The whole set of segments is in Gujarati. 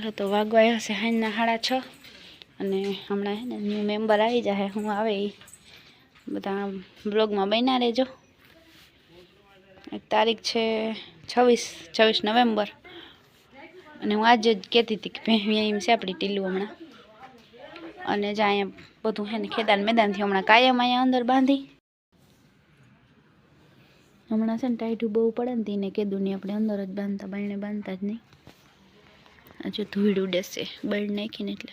હાલો તો વાગવા હશે હાઈના સાડા છ. અને હમણાં હે ને ન્યૂ મેમ્બર આવી જાય હું આવે એ બધા બ્લોગમાં બન્યા રહેજો. એક તારીખ છે છવ્વીસ છવ્વીસ નવેમ્બર. અને હું આજે જ કહેતી હતી કે ભેંવી એમ છે આપણી ટીલું હમણાં. અને જ્યાં અહીંયા બધું હે ને ખેદાન મેદાનથી હમણાં કાયમ અહીંયા અંદર બાંધી. હમણાં છે ને ટાઈટું બહુ પડે ને તેને કીધું નહીં, આપણે અંદર જ બાંધતા, બાયણે બાંધતા જ નહીં. હજુ ધૂળ ઉડે છે બળ નાખીને એટલે.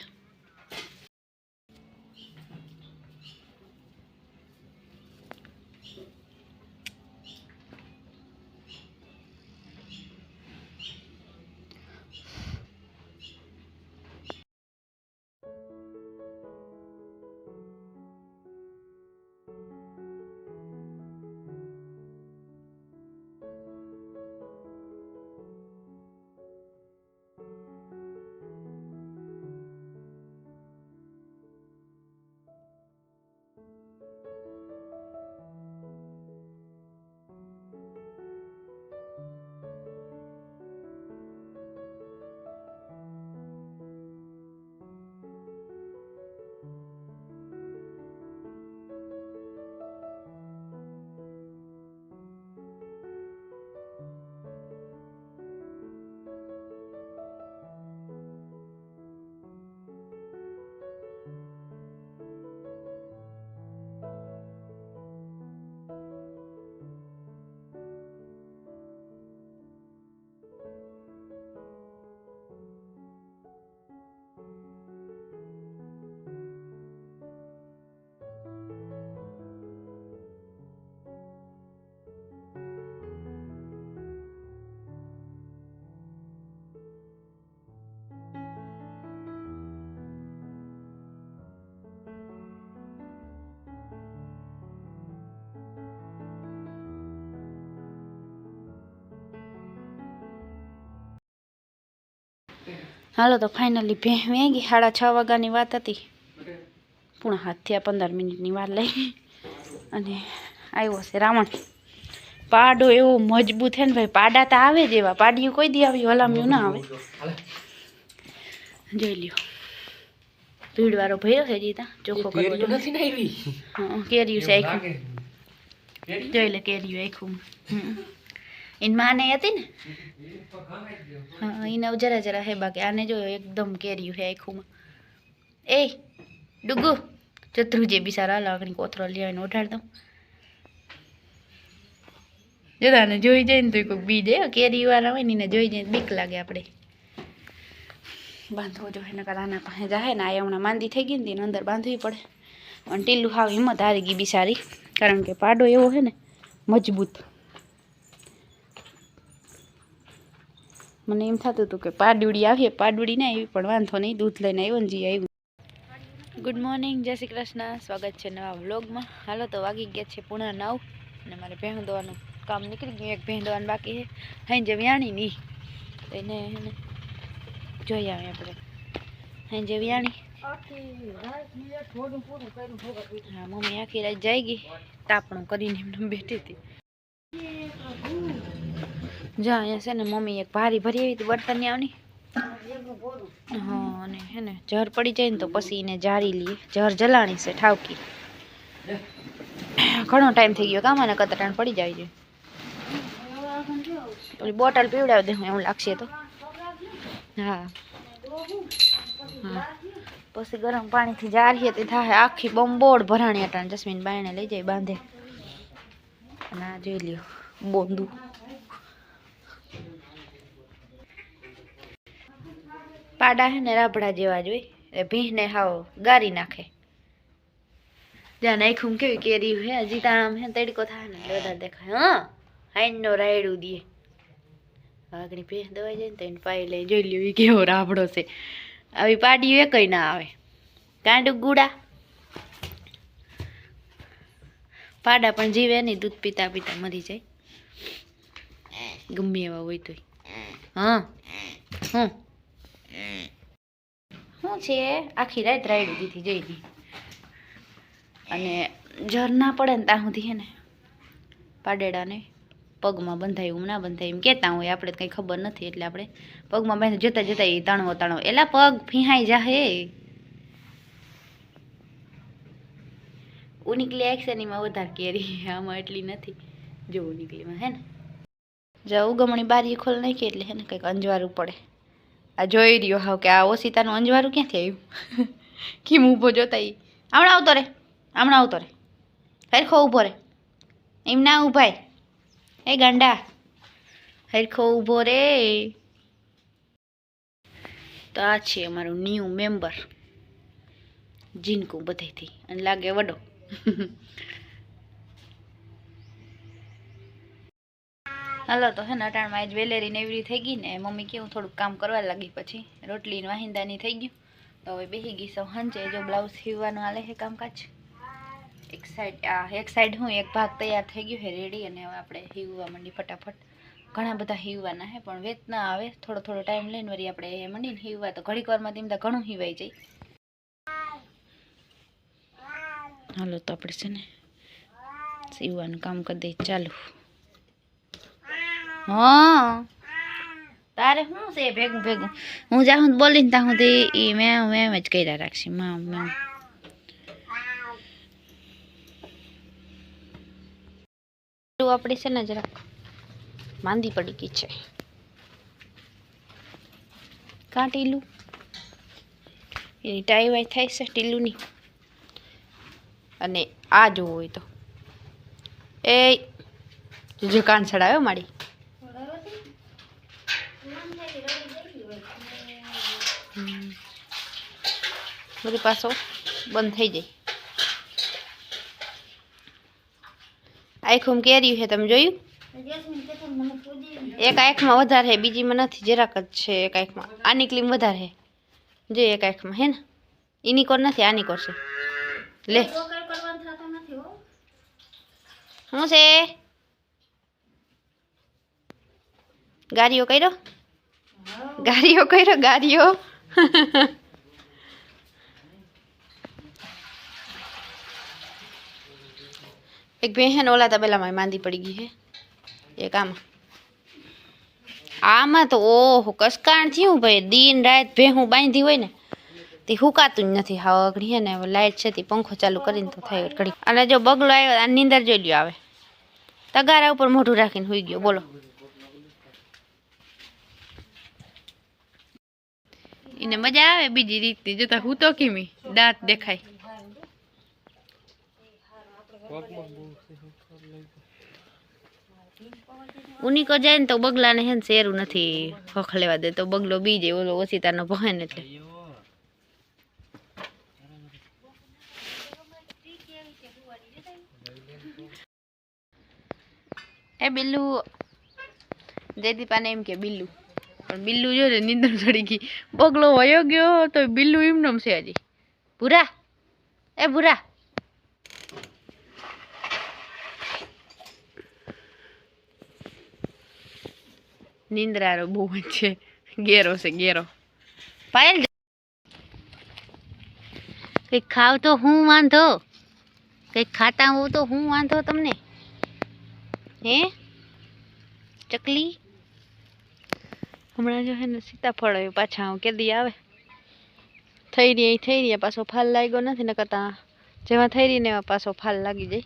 હાલો તો ફાઇનલી ભે વેગી સાડા છ વાગ્યાની વાત હતી. પૂણા હાથ થયા પંદર મિનિટની વાર લઈ. અને આવ્યો છે રાવણ. પાડો એવો મજબૂત છે ને ભાઈ પાડા તો આવે જ એવા પાડિયું કોઈ દી આવ્યું હલામ્યું ના આવે. જોઈ લ્યો. ભીડ વાળો ભર્યો છે જીતા. ચોખ્ખો કરવો. નથી કેરીયું છે આખું જોઈ લે કેરીયું આખું હમ. એની માને હતી ને? હા એને જરા જરા હે બાકી. આને જો એકદમ કેર્યું હે આખુંમાં એ ડુગુ ચતુરું જે બિચારા લાગણી કોથરો લઈ આવીને ઓઢાડ દઉં. જદાને જોઈ જાય ને તો કોઈ બી દે. કેરી વાળા હોય ને એને જોઈ જાય બીક લાગે આપણે બાંધવો જોઈએ એના આના પાસે જાય ને આ હમણાં માંદી થઈ ગઈ ને તેને અંદર બાંધવી પડે. અને ટીલું હાવ હિંમત હારી ગઈ બિચારી. કારણ કે પાડો એવો છે ને મજબૂત. મને એમ થતું હતું કે પાડુડી આવીએ, પાડુડી ના આવી, પણ વાંધો નહીં, દૂધ લઈને આવ્યો ને જી આવ્યું. ગુડ મોર્નિંગ જય શ્રી કૃષ્ણ. સ્વાગત છે નવા વ્લોગમાં. હાલો તો વાગી ગયા છે પૂણા નવ અને મારે ભેણ દોવાનું કામ નીકળી ગયું. એક ભેણ દોવાનું બાકી છે. હાઈ જે વ્યાણી નહીં એને એને જોઈ આવે આપણે. હાઈ જે વ્યાણી. હા, મમ્મી આખી રાત જઈ ગઈ તાપણું કરીને એમને બેઠી હતી. જા અહીંયા છે ને મમ્મી એક ભારી ભરી આવી હતી બર્તન આવની. હા, અને હે ને જર પડી જાય ને તો પછી એને જારી લઈએ. જર જલાણી છે ઠાવકી. ઘણો ટાઈમ થઈ ગયો કામ અને કતરાણ પડી જાય છે. બોટલ પીવડાવી દે એવું લાગશે તો. હા. હા. પછી ગરમ પાણીથી જારીએ તે થાય, આખી બંબોડ ભરાણી અટાણ જસ્મીન બાયણે લઈ જાય બાંધે. આ જોઈ લ્યો, બોંદું. પાડા હે ને રાભડા જેવા જ હોય. ભીંને હાવ ગારી નાખે. જ્યાં નાખ્યું કેવી કેરી હે? હજી તો આમ હે તડકો થાય ને બધા દેખાય. હા હાઈનો રાયડું દે. વાઘની ભેંસ દવાઈ જાય ને તો એને પાઈ લઈ જોઈ લ્યો એ કેવો રાબડો છે. આવી પાડી એ કઈ ના આવે. કાંડું ગુડા. પાડા પણ જીવે નહીં, દૂધ પીતા પીતા મરી જાય. ગમે એવા હોય તોય. હા હું શું છે? આખી રાત રાઈડ દીધી જઈ અને જર ના પડે ને ત્યાં સુધી હે ને, પાડેડાને પગમાં બંધાય એવું ના બંધાય, એમ કહેતા હોય, આપણે કંઈ ખબર નથી, એટલે આપણે પગમાં બાંધી જતા જતા એ તાણવો તાણવો. એલા પગ ફીહાઈ જાહે. ઉનીકલી એક્શનીમાં વધારે કેરી. આમાં એટલી નથી. જો ઉનીકલીમાં હે ને. જો ઉગમણી બારી ખોલ નાખી, એટલે હે ને કંઈક અંજવારું પડે. આ જોઈ રહ્યો હા કે આ ઓશિતાનું અંજવારું ક્યાંથી આવ્યું? કેમ ઊભો જોતા એ હમણાં આવતો રે, હમણાં આવતો રે. હરખો ઊભો રે. એમ ના ઊભાય. એ ગાંડા, હરખો ઊભો રે. તો આ છે અમારું ન્યૂ મેમ્બર જીનકું બધેથી અને લાગે વડો. હાલો, તો હે ને અટાણમાં આજ વેલેરી ને એવડી થઈ ગઈ ને મમ્મી કેવું થોડુંક કામ કરવા લાગી પછી. રોટલી વાહિંદાની થઈ ગયું. તો હવે બેસી ગઈ સૌ હંચે જો બ્લાઉઝ સીવવાનું હાલે છે કામકાજ. એક સાઈડ આ, એક સાઈડ હું, એક ભાગ તૈયાર થઈ ગયો છે રેડી અને હવે આપણે હીવવા માંડી ફટાફટ. ઘણા બધા હીવવાના છે પણ વેત ના આવે. થોડો થોડો ટાઈમ લઈને વળી આપણે મંડીને હીવવા તો ઘડીક વારમાં તેમ ઘણું હીવાઈ જાય. હાલો, તો આપણે છે ને સીવવાનું કામ કરી દઈએ. ચાલુ. હા. તારે શું છે ભેગું ભેગું? હું જ્યાં સુધી બોલીને ત્યાં સુધી એ મેં મેં જ કર્યા રાખશે. માં મેં આપણી છે ને જરાક માંદી પડી ગઈ છે. કાં ટીલું? એની ટાઈ વાય થાય છે ટીલુંની. અને આ જોવું હોય તો. એ જો કાન ચડાવ્યો મારી. બધી પાછો બંધ થઈ જાય. આખું કેર્યું છે, તમે જોયું? એક આંખમાં વધારે છે, બીજીમાં નથી, જરાક જ છે એક આંખમાં. આની ક્લીમ વધારે છે. જો એક આંખમાં, હે ને? એની કોર નથી, આની કોર છે. લે. શું છે? ગાડીઓ કર્યો? ગાડીઓ કર્યો ગાડીઓ એક બેહેન ઓલા તબેલામાં માંદી પડી ગઈ હે એક આમાં આમાં તો ઓહો કસકાણ થયું ભાઈ દિન રાત ભેહું બાંધી હોય ને તે હુકાતું જ નથી હાવ અઘડી હે ને લાઇટ છે તે પંખો ચાલુ કરીને તો થાય ઘડી અને જો બગલો આવ્યો આ નીંદર જોઈ લ્યો આવે તગારા ઉપર મોઢું રાખીને સુઈ ગયો, બોલો। એને મજા આવે બીજી રીતની. જોતા હું તો કેમી, દાંત દેખાય. ઉનીકો જાય ને તો બગલાને હે ને શેરું નથી હખ લેવા દે. તો બગલો બી જાય ઓલો ઓસીતાનો ભહે ને એટલે. એ બિલ્લુ, જયદીપાને એમ કે, બિલ્લુ. પણ બિલ્લુ જો ને નીંદર ચડી ગઈ. બગલો વયો ગયો તો બિલ્લુ એમનેમ છે હજી ભૂરા. એ ભૂરા. નિંદ્રારો બહુ જ છે. ગેરો છે ગેરો પાયલ કંઈક ખાવ તો હું વાંધો. કંઈક ખાતા હોવ તો હું વાંધો તમને. હે? ચકલી? હમણાં જો હે ને સીતાફળ આવ્યું પાછા કેદી આવે. થઈ રહી, અહીં થઈ રહ્યા પાછો ફાલ લાગ્યો નથી ને કરતા જેમાં થઈ રહીને એમાં પાછો ફાલ લાગી જાય.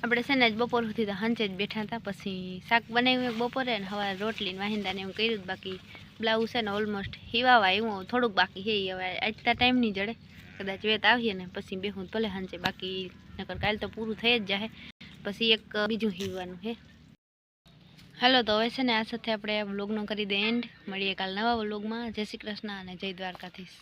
આપણે છે ને જ બપોર સુધી તો હંચે જ બેઠા હતા, પછી શાક બનાવ્યું એક બપોરે ને હવે રોટલી વાહિંદાને વાહિંદા એવું કર્યું બાકી બ્લાઉઝ છે ને ઓલમોસ્ટ હિવાવા એવું થોડુંક બાકી છે હવે આજતા ટાઈમ નહીં જડે. કદાચ વેત આવીએ ને પછી બેહું ભલે હંચે બાકી નકર કાલ તો પૂરું થઈ જ જાય પછી એક બીજું હીવવાનું છે. હાલો તો હવે છે ને આ સાથે આપણે આ વ્લોગનો કરી દે એન્ડ મળીએ કાલ નવા વ્લોગમાં જય શ્રી કૃષ્ણ અને જય દ્વારકાધીશ.